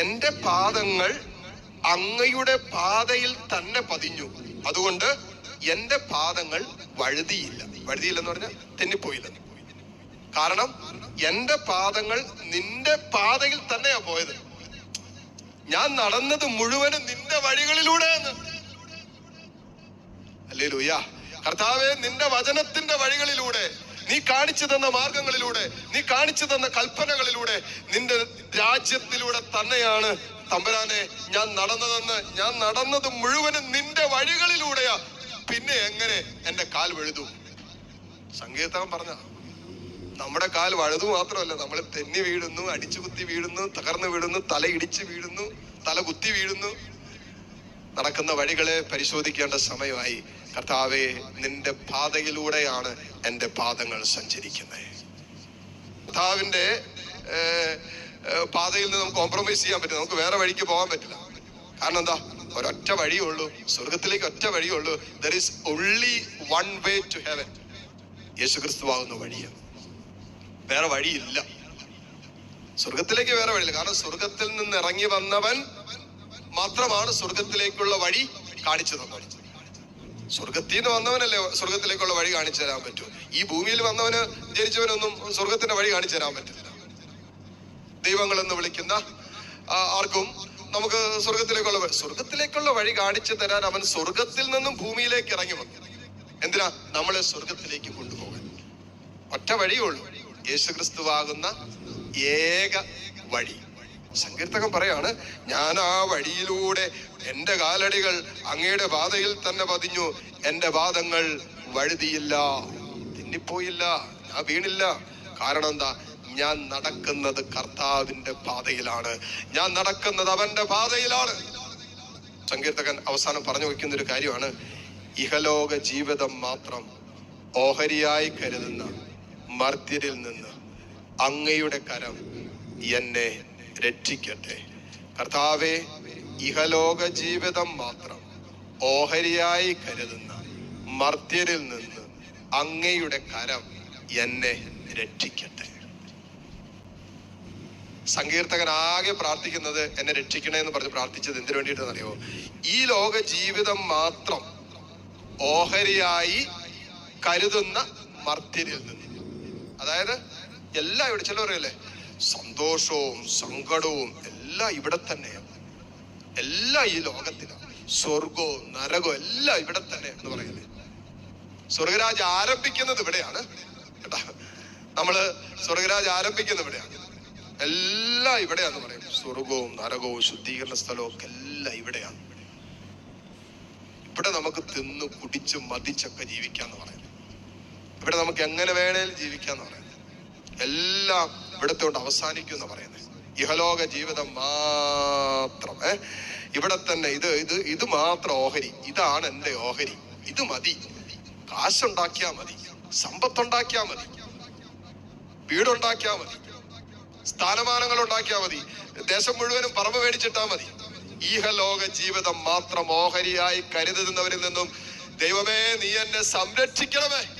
എന്റെ പാദങ്ങൾ അങ്ങയുടെ പാതയിൽ തന്നെ പതിഞ്ഞു. അതുകൊണ്ട് എന്റെ പാദങ്ങൾ വഴുതിയില്ല. വഴുതിയില്ല എന്ന് പറഞ്ഞാൽ തെന്നിപ്പോയില്ല. കാരണം എന്റെ പാദങ്ങൾ നിന്റെ പാതയിൽ തന്നെയാ പോയത്. ഞാൻ നടന്നത് മുഴുവനും നിന്റെ വഴികളിലൂടെയാണ്. അല്ലേ ലൂയ കർത്താവെ നിന്റെ വചനത്തിന്റെ വഴികളിലൂടെ. കാണിച്ചു തന്ന മാർഗങ്ങളിലൂടെ നീ കാണിച്ചു തന്ന കൽപ്പനകളിലൂടെ നിന്റെ രാജ്യത്തിലൂടെ തന്നെയാണ് തമ്പരാനെ ഞാൻ നടന്നതെന്ന്. ഞാൻ നടന്നത് മുഴുവനും നിന്റെ വഴികളിലൂടെയാ. പിന്നെ എങ്ങനെ എന്റെ കാൽ വഴുതു? സംഗീതം പറഞ്ഞ നമ്മുടെ കാൽ വഴുതു മാത്രമല്ല നമ്മൾ തെന്നി വീഴുന്നു അടിച്ചു കുത്തി വീഴുന്നു തകർന്നു വീഴുന്നു തല ഇടിച്ച് വീഴുന്നു തല കുത്തി വീഴുന്നു. നടക്കുന്ന വഴികളെ പരിശോധിക്കേണ്ട സമയമായി. കർത്താവെ നിന്റെ പാതയിലൂടെയാണ് എന്റെ പാദങ്ങൾ സഞ്ചരിക്കുന്നത്. കർത്താവിന്റെ പാതയിൽ നിന്ന് നമുക്ക് കോംപ്രമൈസ് ചെയ്യാൻ പറ്റില്ല. നമുക്ക് വേറെ വഴിക്ക് പോകാൻ പറ്റില്ല. കാരണം എന്താ? ഒരൊറ്റ വഴിയേ ഉള്ളൂ. സ്വർഗത്തിലേക്ക് ഒറ്റ വഴിയേ ഉള്ളൂ. There is only one way to heaven Yeshu ക്രിസ്തുവാകുന്ന വഴിയാണ്. വേറെ വഴിയില്ല. സ്വർഗത്തിലേക്ക് വേറെ വഴിയില്ല. കാരണം സ്വർഗത്തിൽ നിന്ന് ഇറങ്ങി വന്നവൻ മാത്രമാണ് സ്വർഗത്തിലേക്കുള്ള വഴി കാണിച്ചു തന്നത്. സ്വർഗത്തിൽ നിന്ന് വന്നവനല്ലേ സ്വർഗത്തിലേക്കുള്ള വഴി കാണിച്ചു തരാൻ പറ്റൂ. ഈ ഭൂമിയിൽ വന്നവന് ജനിച്ചവനൊന്നും സ്വർഗത്തിന്റെ വഴി കാണിച്ചു തരാൻ പറ്റില്ല. ദൈവങ്ങൾ എന്ന് വിളിക്കുന്ന ആർക്കും നമുക്ക് സ്വർഗത്തിലേക്കുള്ള സ്വർഗത്തിലേക്കുള്ള വഴി കാണിച്ചു തരാൻ അവൻ സ്വർഗത്തിൽ നിന്നും ഭൂമിയിലേക്ക് ഇറങ്ങി വന്നു. എന്തിനാ? നമ്മളെ സ്വർഗത്തിലേക്ക് കൊണ്ടുപോകാൻ. ഒറ്റ വഴിയേ ഉള്ളൂ. യേശുക്രിസ്തുവാകുന്ന ഏക വഴി. സങ്കീർത്തകൻ പറയാണ് ഞാൻ ആ വഴിയിലൂടെ എന്റെ കാലടികൾ അങ്ങയുടെ പാതയിൽ തന്നെ പതിഞ്ഞു. എന്റെ പാദങ്ങൾ വഴുതിയില്ല തിന്നിപ്പോയില്ല ഞാൻ വീണില്ല. കാരണം എന്താ? ഞാൻ നടക്കുന്നത് കർത്താവിന്റെ പാതയിലാണ്. ഞാൻ നടക്കുന്നത് അവന്റെ പാതയിലാണ്. സങ്കീർത്തകൻ അവസാനം പറഞ്ഞു വയ്ക്കുന്ന ഒരു കാര്യമാണ് ഇഹലോക ജീവിതം മാത്രം ഓഹരിയായി കരുതുന്ന മർത്യരിൽ നിന്ന് അങ്ങയുടെ കരം എന്നെ രക്ഷിക്കട്ടെ കർത്താവെ ഇഹലോക ജീവിതം മാത്രം ഓഹരിയായി കരുതുന്ന മർത്യരിൽ നിന്ന് അങ്ങയുടെ കരം എന്നെ രക്ഷിക്കട്ടെ. സങ്കീർത്തകൻ ആകെ പ്രാർത്ഥിക്കുന്നത് എന്നെ രക്ഷിക്കണേ എന്ന് പറഞ്ഞ് പ്രാർത്ഥിച്ചത് എന്തിനു വേണ്ടിയിട്ടെന്നറിയോ ഈ ലോക ജീവിതം മാത്രം ഓഹരിയായി കരുതുന്ന മർത്യരിൽ നിന്ന്. അതായത് എല്ലാം ഇവിടെ ചില പറയല്ലേ സന്തോഷവും സങ്കടവും എല്ലാം ഇവിടെ തന്നെയാണ് എല്ലാം ഈ ലോകത്തിലാണ് സ്വർഗവും നരകവും എല്ലാം ഇവിടെ തന്നെ എന്ന് പറയുന്നത്. സ്വർഗരാജ് ആരംഭിക്കുന്നത് ഇവിടെയാണ്. കേട്ടാ? നമ്മൾ സ്വർഗരാജ് ആരംഭിക്കുന്നത് ഇവിടെയാണ്. എല്ലാം ഇവിടെയാന്ന് പറയും. സ്വർഗവും നരകവും ശുദ്ധീകരണ സ്ഥലവും ഒക്കെ എല്ലാം ഇവിടെയാണ് ഇവിടെ നമുക്ക് തിന്ന് കുടിച്ച് മതിച്ചൊക്കെ ജീവിക്കാന്ന് പറയുന്നത്. ഇവിടെ നമുക്ക് എങ്ങനെ വേണേലും ജീവിക്കാന്ന് പറയുന്നത്. എല്ലാം ഇവിടത്തെ കൊണ്ട് അവസാനിക്കും എന്ന് പറയുന്നത് ഇഹലോക ജീവിതം മാത്രം ഏ? ഇവിടെ തന്നെ ഇത് ഇത് ഇത് മാത്രം ഓഹരി. ഇതാണ് എന്റെ ഓഹരി. ഇത് മതി. കാശുണ്ടാക്കിയാ മതി. സമ്പത്തുണ്ടാക്കിയാ മതി. വീടുണ്ടാക്കിയാ മതി. സ്ഥാനമാനങ്ങൾ ഉണ്ടാക്കിയാ മതി. ദേശം മുഴുവനും പറമ്പ് മേടിച്ചിട്ടാ മതി. ഈഹലോക ജീവിതം മാത്രം ഓഹരിയായി കരുതുന്നവരിൽ നിന്നും ദൈവമേ നീ എന്നെ സംരക്ഷിക്കണമേ.